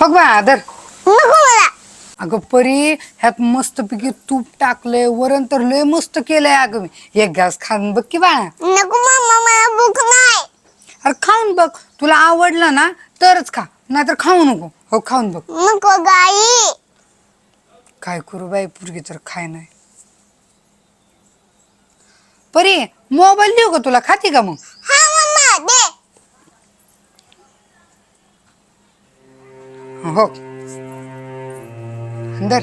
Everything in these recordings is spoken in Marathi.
हो बा आदर नको मला. अगं परी ह्यात मस्तपैकी तूप टाकलंय वरण तर लय मस्त केलंय अगं मी. एक घास खाऊन बघ की बाळा. नको मम्मा मला भूक नाही. अरे खाऊन बघ. तुला आवडलं ना तरच खा. नाहीतर खाऊ नको. हो खाऊन बघ. नको गाई. काय करू बाई पुरगी तर खाय नाही. परी मोबाईल देऊ का तुला? खाती का मग? हा मम्मा दे. हो. अंदर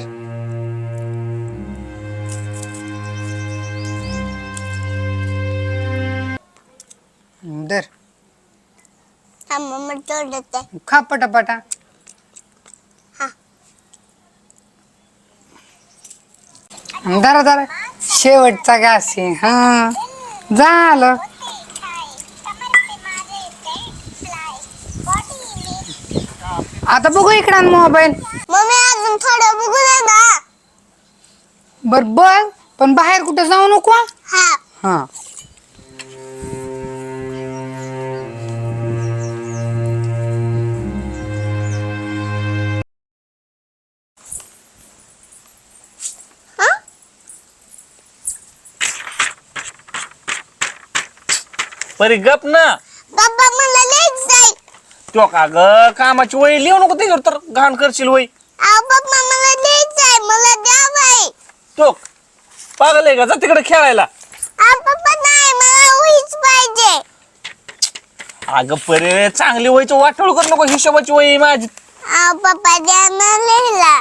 अंदर हा मम्मा तोडत. आहे खा पटापटा. हा. शेवटचा घास आहे. हा. झालं. आता बघू इकडं मोबाईल. मम्मी अजून थोडं बघू दे ना. बर बघ. पण बाहेर कुठे जाऊ नको हं? हा. हा. हा? परी गप ना पप्पा मला लेट जाईल तो का ग? कामाची वही लिहू नको त्याच्यावर तर. घाण करशील वही अहो पप्पा मला मला द्या बाई. तो पागल आहे का? जा तिकडे खेळायला. अहो पप्पा नाही मला उहीच पाहिजे. अगं परे चांगली वहीचं वाटोळ कर नको. हिशोबाची वही आहे माझी. अहो पप्पा द्या ना लिहिला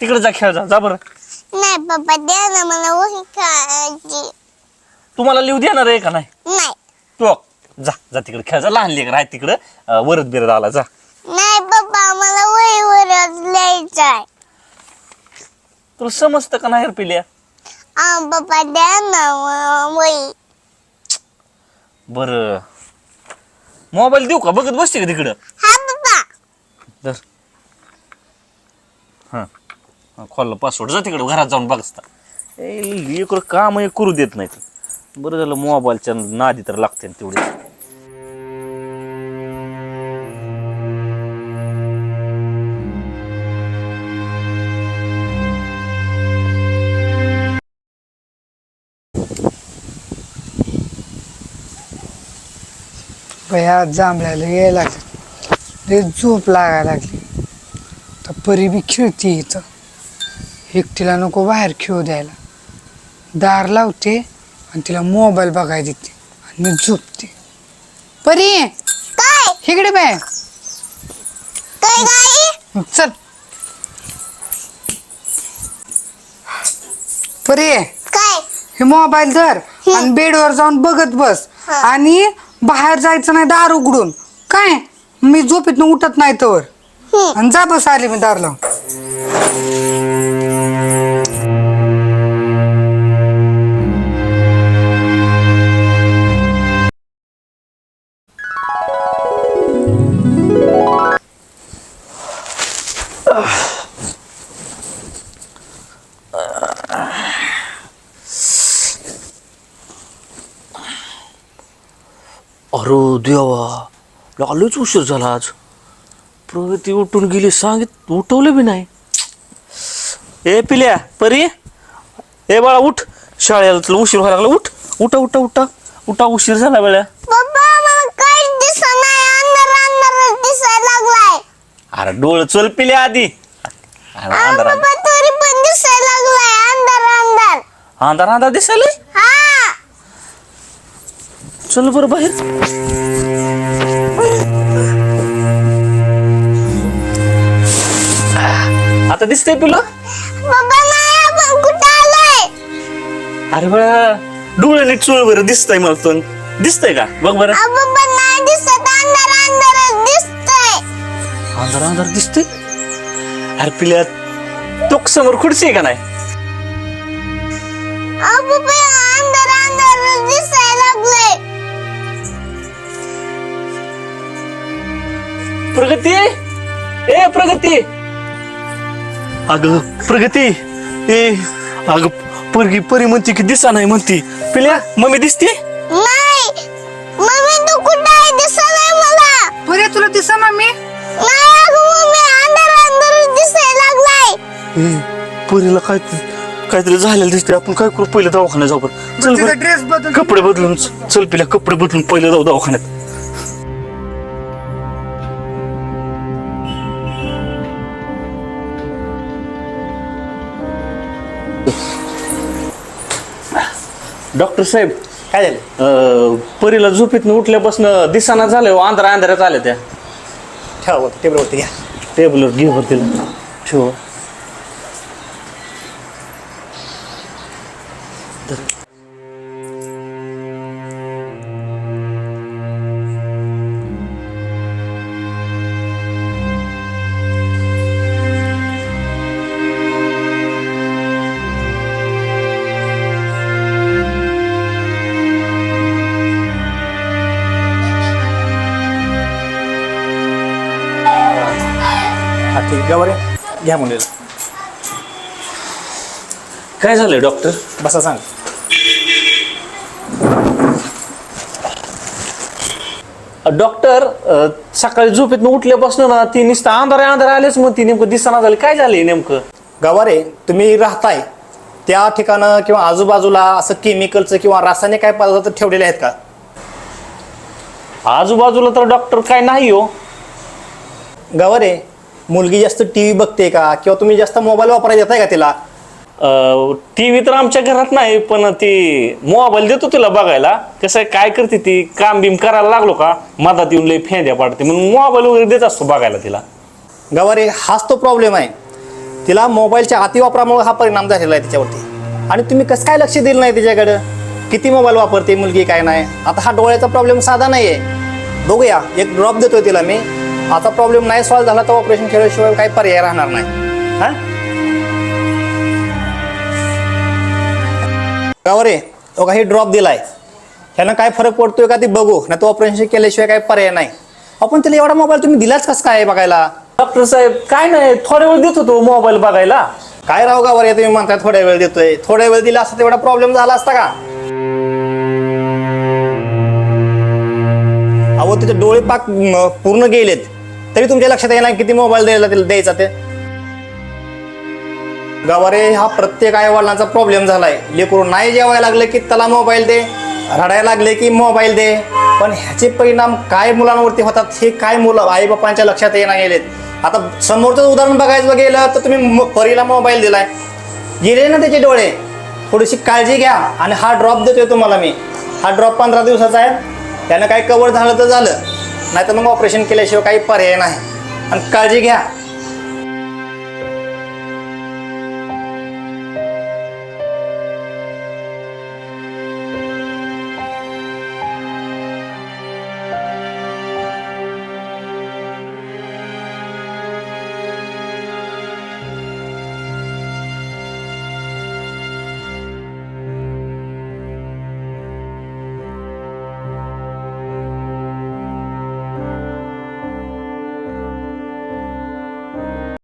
तिकडे जा खेळ जा. जा बरं. नाही पप्पा द्या ना मला वही खायची तुम्हाला लिहू देणार आहे का नाही? नाही. तो जा जा तिकडे खेळ जा लहान लेकर आहे तिकडं. अं, वरद बिरद आला जा. नाही पप्पा मला वहीवरच लिहायचं आहे. तुला समजतं का नाही रे पिल्या? पप्पा द्या ना व- वही. बर. मोबाईल देऊ का? बघत बसते का तिकडं? हा पप्पा. हां. हां खोललं पासवर्ड जा तिकडं घरात जाऊन बघता ए लेकर काम हे करू देत नाहीत. बरं झालं मोबाईलच्या नादी तर लागते तेवढे. बया जांभळ्याला यायला लागलं. लय झोप लागायला लागली. तर परी बी खेळते इथं. एकटीला नको बाहेर खेळू द्यायला. दार लावते आणि तिला मोबाईल बघायला देते आणि मी झोपते. परी! काय? इकडे बाय. काय चल. परी! काय? हे मोबाईल धर आणि बेडवर जाऊन बघत बस. आणि बाहेर जायचं नाही दार उघडून. काय? मी झोपेतनं उठत नाही तर. आणि जा बस आली मी दार लावून. अरे देवा लागलोच उशीर झाला आज. प्रगती उठून गेली सांगित उठवलं बी नाही. ए पिल्या परी. ए बाळा उठ. शाळेला तुला उशीर व्हायला लागला. उठ. उठा उठा उठा. उठा उशीर झाला वेळा अरे डोळ चल पिल्या आधी. अरे अंधार अंधार. दिसायला चल बरं बाहेर. आता दिसतंय तुला? अरे बळा डोळे नीट चोळ बरं दिसतंय मला पण. दिसतंय का? बघ बरं. अंधार अंधार दिसतंय. अरे पिल्या तो समोर खुर्ची आहे का नाही? अंधार अंधार दिसायला लागलंय. प्रगती? ए प्रगती! अग प्रगती! ए अग परगी परी म्हणते की दिसा नाही म्हणती. पिल्या मम्मी दिसते? नाही! मम्मी तू कुठं आहे? दिसत नाही मला. परी तुला दिसा ना मी? नाही अगं मम्मी ए, परीला काय काहीतरी झालेलं दिसते आपण काय करू? पहिले दवाखान्यात जाऊ बरं. चल तिचा बरं. ड्रेस बदल. कपडे बदलून चल पिल्या कपडे बदलून पहिले जाऊ दवाखान्यात. डॉक्टर साहेब काय झालं? अं, परीला झोपेतनं उठल्यापासून दिसाना झालं आंध्रा आंध्राच आल्या त्या. ठेवा टेबलवरती घ्या. टेबलवर घे बरं तिला. ठेव. हा ठीक गवारे घ्या मुलीला. काय झालंय डॉक्टर बसा सांग. डॉक्टर सकाळी झोपेतनं उठल्यापासून ना ती नुसतं आंधारे आंधारे आलेच मग ती नेमकं दिसाना झाली. काय झालंय नेमकं? गवारे तुम्ही राहताय. त्या ठिकाणं किंवा आजूबाजूला असं केमिकलचं किंवा रासायनिक काय पदार्थ ठेवलेले आहेत का? आजूबाजूला तर डॉक्टर काय नाही हो. गवारे मुलगी जास्त टी व्ही बघते का? किंवा तुम्ही जास्त मोबाईल वापरायला देताय का तिला? टी व्ही तर आमच्या घरात नाही पण ती मोबाईल देतो तिला बघायला. कसं आहे काय करते ती? काम बिम करायला लागलो का मधात येऊन लई फेंद्या पाडते. म्हणून मोबाईल वगैरे देत असतो बघायला तिला. गवारे हाच तो प्रॉब्लेम आहे. तिला मोबाईलच्या अतिवापरामुळे हा परिणाम झालेला आहे तिच्यावरती. आणि तुम्ही कसं काय लक्ष दिलं नाही तिच्याकडं? किती मोबाईल वापरते मुलगी काय नाही? आता हा डोळ्याचा प्रॉब्लेम साधा नाही आहे बघूया एक ड्रॉप देतोय तिला मी. आता प्रॉब्लेम नाही सॉल्व्ह झाला तर ऑपरेशन केल्याशिवाय काही पर्याय राहणार नाही. हां? गावरे तो काही ड्रॉप दिलाय. ह्यानं काय फरक पडतोय का ती बघू. नाही तो ऑपरेशन केल्याशिवाय काही पर्याय नाही. आपण तिला एवढा मोबाईल तुम्ही दिलाच कसं काय बघायला? डॉक्टर साहेब काय नाही थोड्या वेळ देत होतो मोबाईल बघायला. काय राव गावर तुम्ही म्हणताय थोड्या वेळ देतोय. थोड्या वेळ दिला असता तेवढा प्रॉब्लेम झाला असता का? अहो तिचे डोळे पाक पूर्ण गेलेत. तरी तुमच्या लक्षात येणार किती मोबाईल द्यायला द्यायचा ते. गवारे हा प्रत्येक आई वडिलांचा प्रॉब्लेम झालाय. लेकरू नाही जेवायला लागलं की त्याला मोबाईल दे रडायला लागले की मोबाईल दे. पण ह्याचे परिणाम काय मुलांवरती होतात हे काय मुलं आई बापांच्या लक्षात येणार गेलेत आता समोरचं उदाहरण बघायचं गेलं तर तुम्ही परीला मोबाईल दिलाय. गेले ना त्याचे डोळे. थोडीशी काळजी घ्या आणि हा ड्रॉप देतोय तुम्हाला मी. हा ड्रॉप पंधरा दिवसाचा आहे. त्यानं काय कवर झालं तर झालं. नाही तर मग ऑपरेशन केल्याशिवाय काही पर्याय नाही. आणि काळजी घ्या.